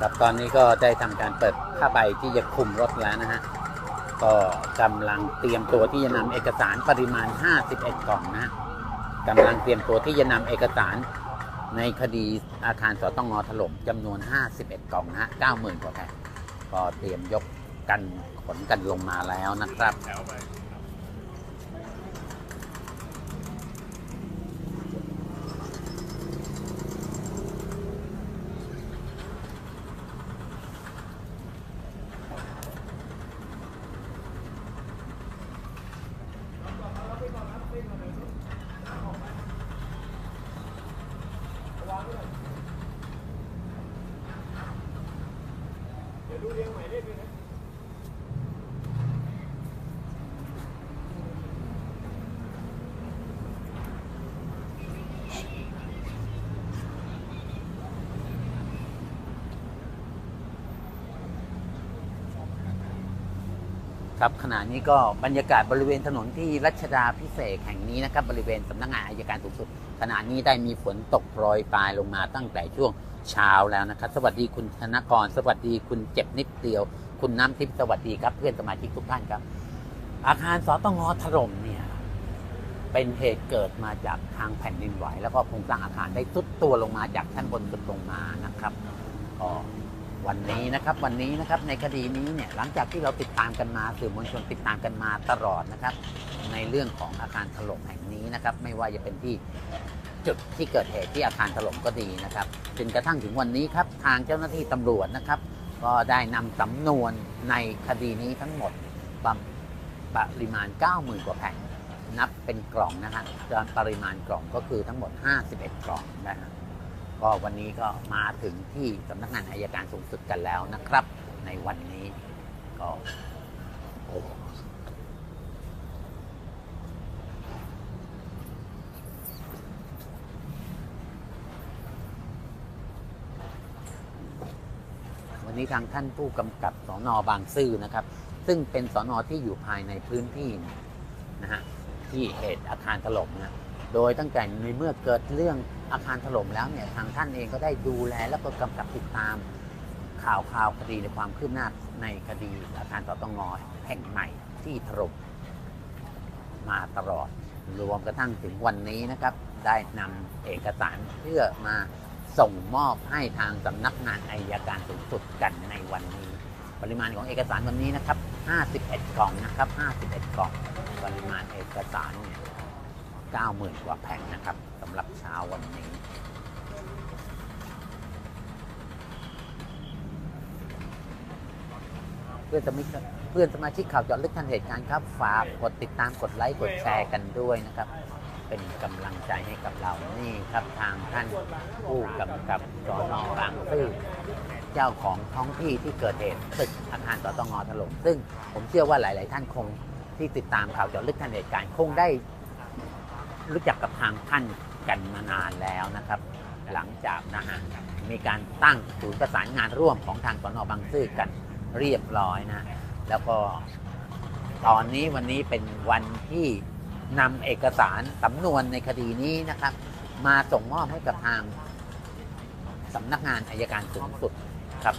ครับตอนนี้ก็ได้ทำการเปิดผ้าใบที่จะคุมรถแล้วนะฮะ ก็กำลังเตรียมตัวที่จะนำเอกสารปริมาณ 51 กล่องนะฮะกำลังเตรียมตัวที่จะนำเอกสารในคดีอาคารสตงถล่มจำนวน 51 กล่องนะฮะ90,000 กว่าแผ่นก็เตรียมยกกันขนกันลงมาแล้วนะครับ ครับขณะนี้ก็บรรยากาศบริเวณถนนที่รัชดาพิเศษแห่งนี้นะครับบริเวณสำนักงานอายการสูงสุดขณะนี้ได้มีฝนตกโปรยปลายลงมาตั้งแต่ช่วงเช้าแล้วนะครับ สวัสดีคุณธนกร สวัสดีคุณเจ็บนิดเดียว คุณน้ำทิพย์สวัสดีครับ เพื่อนสมาชิกทุกท่านครับ อาคารสตงถล่มเนี่ยเป็นเหตุเกิดมาจากทางแผ่นดินไหว แล้วก็โครงสร้างอาคารได้ทรุดตัวลงมาจากชั้นบนสุดลงมานะครับก็ วันนี้นะครับวันนี้นะครับในคดีนี้เนี่ยหลังจากที่เราติดตามกันมาสื่อมวลชนติดตามกันมาตลอดนะครับ ในเรื่องของอาคารถล่มแห่งนี้นะครับ ไม่ว่าจะเป็นที่จุดที่เกิดเหตุที่อาคารถล่มก็ดีนะครับจนกระทั่งถึงวันนี้ครับทางเจ้าหน้าที่ตำรวจนะครับ ก็ได้นำสำนวนในคดีนี้ทั้งหมดปร,ปริมาณ 90,000 กว่าแผ่นนับเป็นกล่องนะฮะจนปริมาณกล่องก็คือทั้งหมด 51 กล่องนะฮะ ก็วันนี้ก็มาถึงที่สำนักงานอายการสูงสุดกันแล้วนะครับ ในวันนี้ก็โอ้วันนี้ทางท่านผู้กำกับสอนอบางซื่อนะครับ ซึ่งเป็นสอนอที่อยู่ภายในพื้นที่นะฮะที่เหตุอาคารถล่มนะโดยตั้งแต่ในเมื่อเกิดเรื่อง อาคารถล่มแล้วเนี่ยทางท่านเองก็ได้ดูแลแล้วก็กำกับติดตาม ข่าวข่าวคดีในความคืบหน้าในคดีอาคารสตงอแห่งใหม่ที่ถล่มมาตลอดรวมกระทั่งถึงวันนี้นะครับ ได้นำเอกสารเพื่อมาส่งมอบให้ทางสำนักงานอายการสูงสุดกันในวันนี้ ปริมาณของเอกสารวันนี้นะครับ 51 กล่องนะครับ 51 กล่อง ปริมาณเอกสารเนี่ย90,000 กว่าแผ่นนะครับำหรับเช้าวันนี้ เพื่อนสมาชิกเพื่อนสมาชิกข่าวจาะลึกทันเหตุการณ์ครับ ฝากกดติดตามกดไลค์กดแชร์กันด้วยนะครับ เป็นกำลังใจให้กับเรานี่ครับทางท่านผู้กำกับสอนอบางซื่อเจ้าของท้องที่ที่เกิดเหตุตึกอาคารสตงถล่มซึ่งผมเชื่อว่าหลาย ๆ ท่านคงที่ติดตามข่าวเจาะลึกทันเหตุการณ์คงได้รู้จักกับทางท่าน กันมานานแล้วนะครับ หลังจากนะฮะมีการตั้งศูนย์ประสานงานร่วมของทางสนบางซื่อกันเรียบร้อยนะ แล้วก็ตอนนี้วันนี้เป็นวันที่นำเอกสารสำนวนในคดีนี้นะครับ มาส่งมอบให้กับทางสำนักงานอายการสูงสุดครับ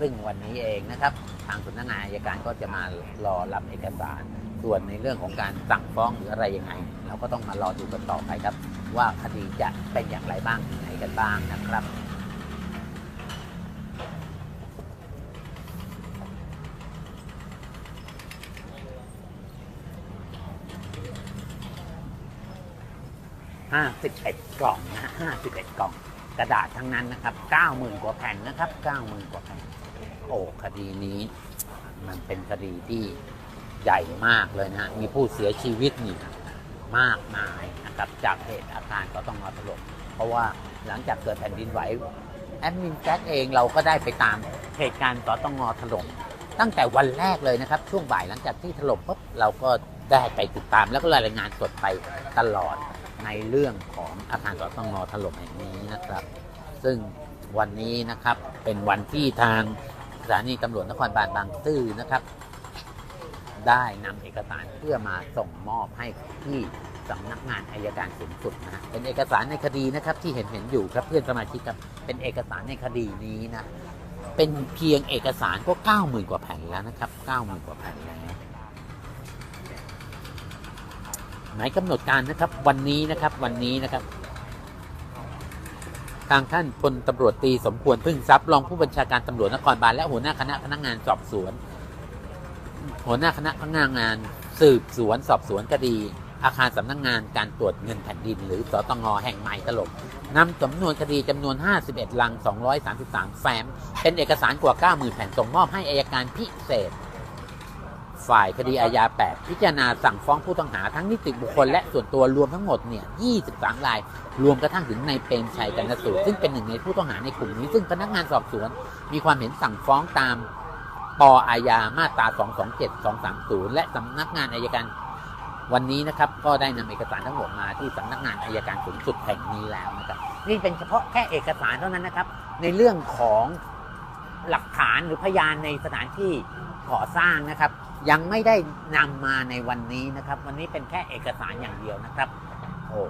ซึ่งวันนี้เองนะครับ ทางสำนักงานอายการก็จะมารอรับเอกสาร ส่วนในเรื่องของการสั่งฟ้องหรืออะไรยังไง เราก็ต้องมารอดูกันต่อไปครับ ว่าคดีจะเป็นอย่างไรบ้างไหนกันบ้างนะครับ51กล่องนะฮะ51กล่องกระดาษทั้งนั้นนะครับ90,000กว่าแผ่นนะครับ90,000กว่าแผ่นโอ้คดีนี้ มันเป็นคดีที่ ใหญ่มากเลยนะ มีผู้เสียชีวิตนี่มากมายนะครับ จากเหตุอาคารก็ต้องมาถล่มเพราะว่าหลังจากเกิดแผ่นดินไหวแอดมินแจ็คเองเราก็ได้ไปตามเหตุการณ์ต่อต้องงอถล่มตั้งแต่วันแรกเลยนะครับ ช่วงบ่ายหลังจากที่ถล่มปุ๊บเราก็ได้ไปติดตาม แล้วก็รายงานสดไปตลอดในเรื่องของอาคารต่อต้องงอถล่มแห่งนี้นะครับ ซึ่งวันนี้นะครับเป็นวันที่ทางสถานีตำรวจนครบาลบางซื่อนะครับ ได้นำเอกสารเพื่อมาส่งมอบให้ที่สำนักงานอายการสูงสุดนะฮะเป็นเอกสารในคดีนะครับที่เห็นเห็นอยู่ครับเพื่อนสมาชิกครับเป็นเอกสารในคดีนี้นะเป็นเพียงเอกสารก็เก้าหมื่นกว่าแผ่นแล้วนะครับเก้าหมื่นกว่าแผ่นแล้วหมายกำหนดการนะครับวันนี้นะครับวันนี้นะครับทางท่านพลตำรวจตีสมควรพึ่งทรัพย์รองผู้บัญชาการตำรวจนครบาลและหัวหน้าคณะพนักงานสอบสวน หัวหน้าคณะพนักงาน สืบสวนสอบสวนคดี อาคารสำนักงงานการตรวจเงินแผ่นดิน หรือสตงแห่งใหม่ตลบนำสำนวนคดีจำนวน 51 ลัง 233 แฟ้ม เป็นเอกสารกว่า 90,000 แผ่นส่งมอบให้อายการพิเศษ ฝ่ายคดีอาญา 8 พิจารณาสั่งฟ้องผู้ต้องหาทั้งนิติบุคคลและส่วนตัวรวมทั้งหมดเนี่ย 23 ราย รวมกระทั่งถึงในายเปรมชัยกันนสูตรซึ่งเป็นหนึ่งในผู้ต้องหาในกลุ่มนี้ ซึ่งพนักงานสอบสวน มีความเห็นสั่งฟ้องตาม ปอาญามาตรา 227 230 และสำนักงานอายการวันนี้นะครับก็ได้นำเอกสารทั้งหมดมาที่สำนักงานอายการสูงสุดแห่งนี้แล้วนะครับ นี่เป็นเฉพาะแค่เอกสารเท่านั้นนะครับ ในเรื่องของหลักฐานหรือพยานในสถานที่ก่อสร้างนะครับ ยังไม่ได้นำมาในวันนี้นะครับ วันนี้เป็นแค่เอกสารอย่างเดียวนะครับโอ้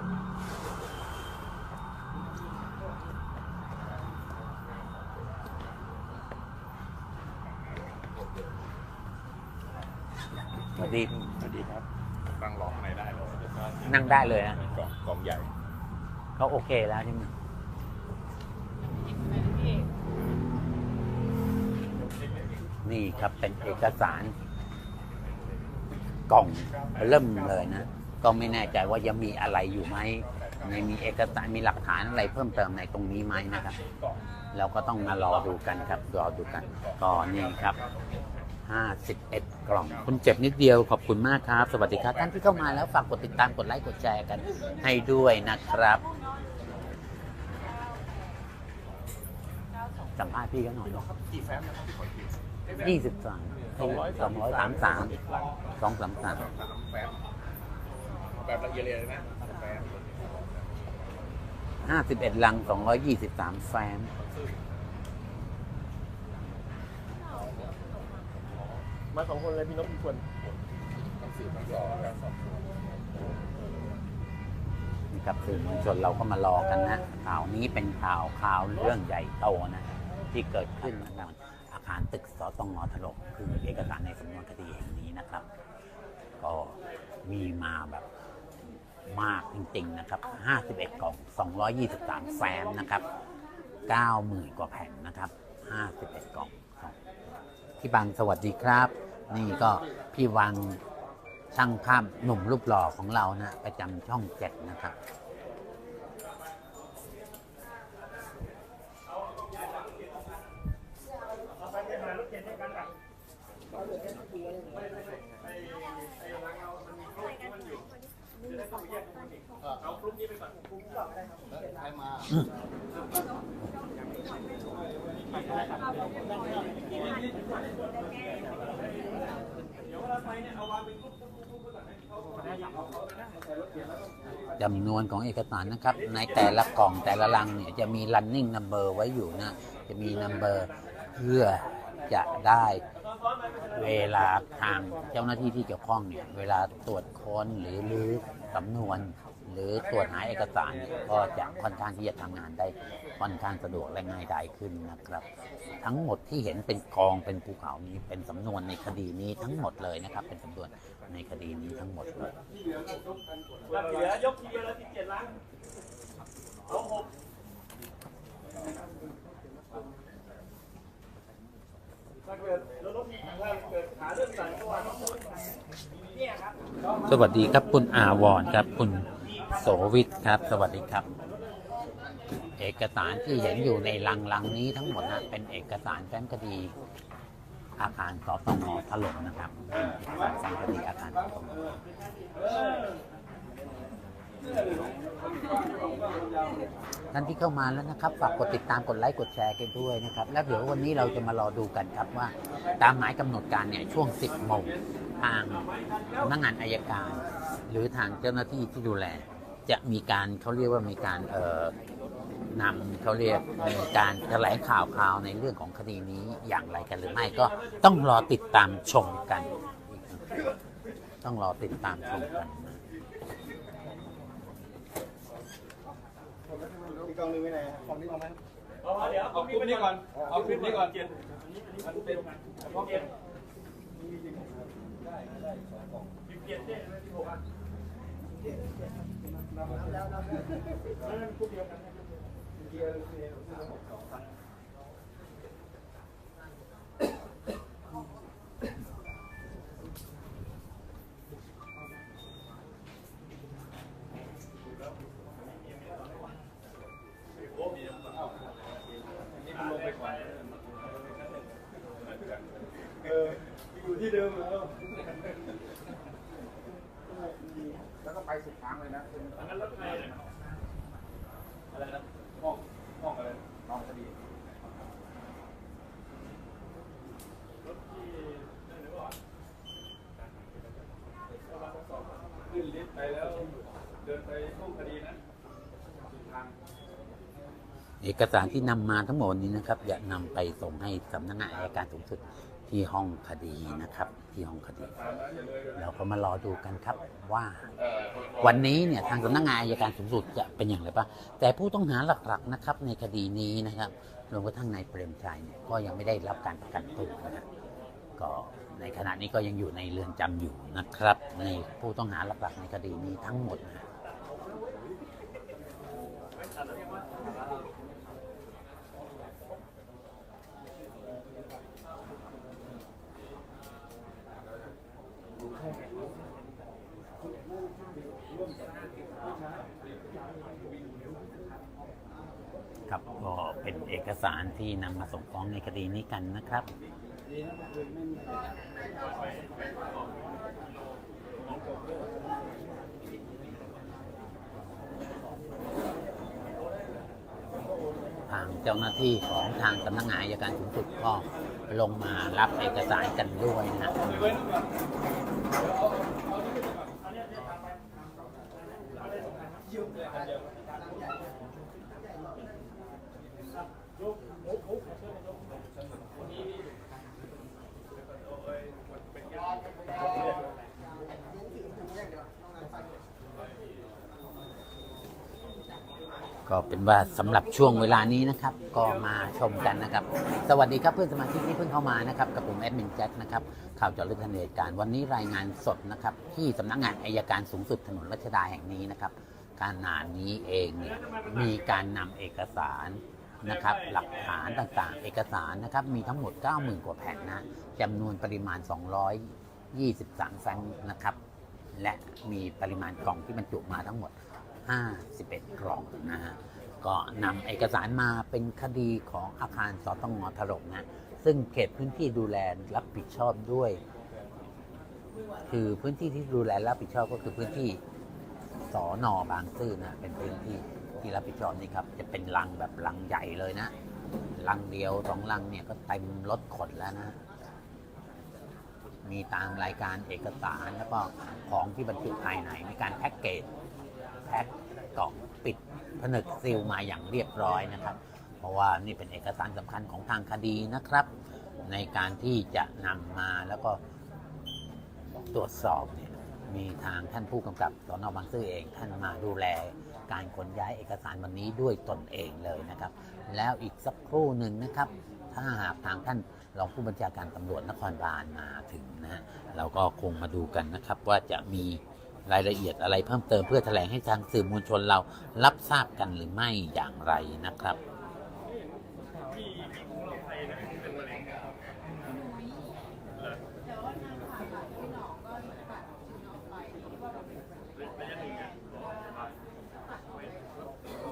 ดีสวัสดีครับนั่งรอข้างในได้เลยนั่งได้เลยนะกล่องกล่องใหญ่เขาโอเคแล้วใช่ไหมนี่ครับเป็นเอกสารกล่องเริ่มเลยนะ ก็ไม่แน่ใจว่ายังมีอะไรอยู่ไหมในมีเอกสารมีหลักฐานอะไรเพิ่มเติมในตรงนี้ไหมนะครับ เราก็ต้องมารอดูกันครับรอดูกันก็นี่ครับ 51 กล่อง คุณเจ็บนิดเดียวขอบคุณมากครับ สวัสดีครับ ท่านที่เข้ามาแล้วฝากกดติดตามกดไลค์กดแชร์กันให้ด้วยนะครับ สัมภาษณ์พี่เขาหน่อยเนาะกี่แฟ้มนะครับที่ขอคิวยี่สิบสามสองร้อยสามสามสองสามสาม สามแฟ้มแบบละเอียดเลยนะแฟ้มห้าสิบเอ็ดลังสองร้อยยี่สิบสามแฟ้ มาสองคนเลยพี่นกพี่ควรทั้งสื่อทั้งสองการสอบสวนนี่ครับสื่อมวลชนเราก็มารอกันนะข่าวนี้เป็นข่าวข่าวเรื่องใหญ่โตนะที่เกิดขึ้นนะครับอาคารตึกสตงถล่มคือเอกสารในสำนวนคดีแห่งนี้นะครับ ก็มีมาแบบมากจริงๆนะครับ 51 กล่อง 223 แฟ้มนะครับ 90,000 กว่าแผ่นนะครับ 51 กล่อง พี่บังสวัสดีครับ นี่ก็พี่วังช่างภาพหนุ่มรูปหล่อของเรานะประจำช่องเจ็ดนะครับ จำนวนของเอกสารนะครับ ในแต่ละกล่องแต่ละลังเนี่ยจะมี running number ไว้อยู่นะ จะมี number เพื่อจะได้เวลาทางเจ้าหน้าที่ที่เกี่ยวข้องเนี่ย เวลาตรวจค้นหรือรื้อสำนวน หรือตรวจหาเอกสารนี่ก็จะค่อนข้างที่จะทำงานได้ค่อนข้างสะดวกและง่ายดายขึ้นนะครับ ทั้งหมดที่เห็นเป็นกองเป็นภูเขานี้เป็นสำนวนในคดีนี้ทั้งหมดเลยนะครับ เป็นสำนวนในคดีนี้ทั้งหมดเลยเหลือยกทีเดียวล้วสิบเจ็ดล้านลงหกถ้าเกิดแล้วลบถ้าเกิดหาเรื่องสั่งเมื่อวานเนี่ยครับสวัสดีครับคุณอาวรครับคุณ โสวิทครับ สวัสดีครับ เอกสารที่เห็นอยู่ในลังลังนี้ทั้งหมดนะเป็นเอกสารแฟ้มคดี อาคารสตงถล่มนะครับเอกสารแฟ้มคดีอาคารสตงท่านที่เข้ามาแล้วนะครับ ฝากกดติดตามกดไลค์กดแชร์กันด้วยนะครับ แล้วเดี๋ยววันนี้เราจะมารอดูกันครับว่า ตามหมายกำหนดการเนี่ยช่วง 10โมงทางสำนักงานอายการ หรือทางเจ้าหน้าที่ที่ดูแล จะมีการเขาเรียกว่ามีการเออนำเขาเรียกมีการแถลงข่าวข่าวในเรื่องของคดีนี้อย่างไรกันหรือไม่ก็ต้องรอติดตามชมกัน ต้องรอติดตามชมกันอีกองนึงไว้ไหนของนี้เอาไหมเอาเดี๋ยวเอาคลิปนี้ก่อนเอาคลิปนี้ก่อนเกียรติอันนี้อันนี้เป็นเพราะเกียรติได้ได้สองกล่องเกียรติได้ที่หกอะ อยู่ที่เดิมแล้ว แล้วก็ไปสุดทางเลยนะอันนั้นรถไฟเนี่ยอะไรนะห้องห้องอะไรน้องคดีรถที่นั่นหรือเปล่าขึ้นลิฟต์ไปแล้วเดินไปตู้คดีนะสุดทางเอกสารที่นำมาทั้งหมดนี้นะครับ จะนำไปส่งให้สำนักงานอายการสูงสุด ที่ห้องคดีนะครับ ที่ห้องคดี เราก็มารอดูกันครับว่า วันนี้เนี่ยทางสำนักงานอายการสูงสุดจะเป็นอย่างไรบ้างแต่ผู้ต้องหาหลักๆนะครับ ในคดีนี้นะครับรวมกระทั่งนายเปรมชัยเนี่ยก็ยังไม่ได้รับการประกันตัวนะครับก็ในขณะนี้ก็ยังอยู่ในเรือนจำอยู่นะครับ ในผู้ต้องหาหลักๆในคดีนี้ทั้งหมดนะ ครับก็ สารที่นำมาส่งฟ้องในคดีนี้กันนะครับทางเจ้าหน้าที่ของทางสำนักงานอัยการสูงสุดก็ลงมารับเอกสารกันด้วยนะ ก็เป็นว่าสำหรับช่วงเวลานี้นะครับ ก็มาชมกันนะครับ สวัสดีครับเพื่อนสมาชิกที่เพิ่งเข้ามานะครับกับผมแอดมินแจ็คนะครับข่าวจาะลึกทันเหตุการณ์วันนี้รายงานสดนะครับ ที่สำนักงานอายการสูงสุดถนนรัชดาแห่งนี้นะครับการนานนี้เองเนี่ยมีการนำเอกสารนะครับ หลักฐานต่างๆ เอกสารนะครับ มีทั้งหมด 90,000 กว่าแผ่นนะจำนวนปริมาณ 223แฟ้มนะครับ และมีปริมาณกล่องที่บรรจุมาทั้งหมด 51 กล่องนะฮะก็นำเอกสารมาเป็นคดีของอาคารสตงถล่มนะซึ่งเขตพื้นที่ดูแลรับผิดชอบด้วย คือพื้นที่ที่ดูแลรับผิดชอบก็คือพื้นที่สอนอบางซื่อนะเป็นพื้นที่ที่รับผิดชอบนี่ครับ จะเป็นลังแบบลังใหญ่เลยนะลังเดียวสองลังเนี่ยก็เต็มรถขนแล้วนะ มีตามรายการเอกสารแล้วก็ของที่บรรจุภายในมีการแพ็กเกจ แพ็คกล่องปิดผนึกซีลมาอย่างเรียบร้อยนะครับ เพราะว่านี่เป็นเอกสารสำคัญของทางคดีนะครับ ในการที่จะนำมาแล้วก็ตรวจสอบเนี่ยมีทางท่านผู้กำกับสนบางซื่อเองท่านมาดูแลการขนย้ายเอกสารวันนี้ด้วยตนเองเลยนะครับ แล้วอีกสักครู่หนึ่งนะครับ ถ้าหากทางท่านรองผู้บัญชาการตำรวจนครบาลมาถึงนะฮะเราก็คงมาดูกันนะครับว่าจะมี รายละเอียดอะไรเพิ่มเติมเพื่อแถลงให้ทางสื่อมวลชนเรารับทราบกันหรือไม่อย่างไรนะครับที่มีของเราไทยเนี่ยเป็นมะเร็งแต่ว่าทางผ่าตัดที่หนองก็ตัดชิ้นออกไปที่ว่าแบบเระหนึ่งกไป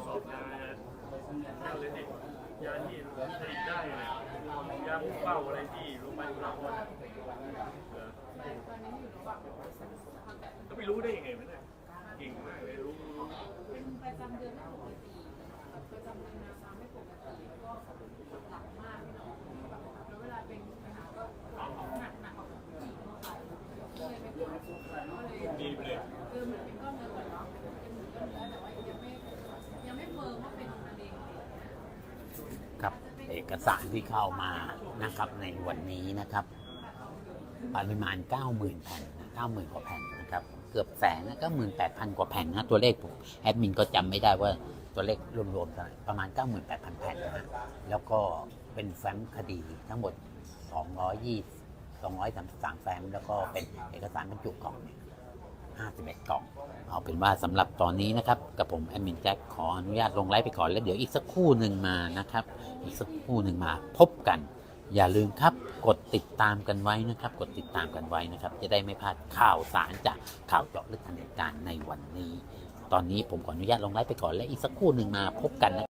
สอบยาแค่เลยติดยาที่ผลิตได้เนี่ เก่งมากเลยรู้เป็นประจำเดือนไม่ปกติประจำเดือนนาซ้ำไม่ปกติแล้วก็หลักมากพี่น้องแล้วเวลาเป็นปัญหาก็หนักหนักจีบเข้าไปก็เลยไปตรวจก็เลยดีไปเลยคือเหมือนเป็นก้อนเนื้อก่อนเนาะเป็นเหมือนก้อนเนื้อแต่ว่ายังไม่ยังไม่เฟิร์มว่าเป็นมะเร็งอะไรอย่างเงี้ยครับเอกสารที่เข้ามานะครับในวันนี้นะครับ ปริมาณ 90,000แผ่น90,000กว่าแผ่น เกือบแสนนะก็หมื่นแปดพันกว่าแผ่นนะตัวเลขผมแอดมินก็จำไม่ได้ว่าตัวเลขรวมๆเท่าไหร่ประมาณ 98,000 แผ่นนะแล้วก็เป็นแฟ้มคดีทั้งหมด 220 233 แฟ้ม แล้วก็เป็นเอกสารบรรจุกล่อง51 กล่อง เอาเป็นว่าสำหรับตอนนี้นะครับ กับผมแอดมินแจ็คขออนุญาตลงไลฟ์ไปก่อน แล้วเดี๋ยวอีกสักครู่หนึ่งมานะครับ อีกสักครู่หนึ่งมาพบกัน อย่าลืมครับกดติดตามกันไว้นะครับ กดติดตามกันไว้นะครับ จะได้ไม่พลาดข่าวสารจากข่าวเจาะลึกทันเหตุการณ์ในวันนี้ ตอนนี้ผมขออนุญาตลงไลฟ์ไปก่อนและอีกสักครู่หนึ่งมาพบกันนะ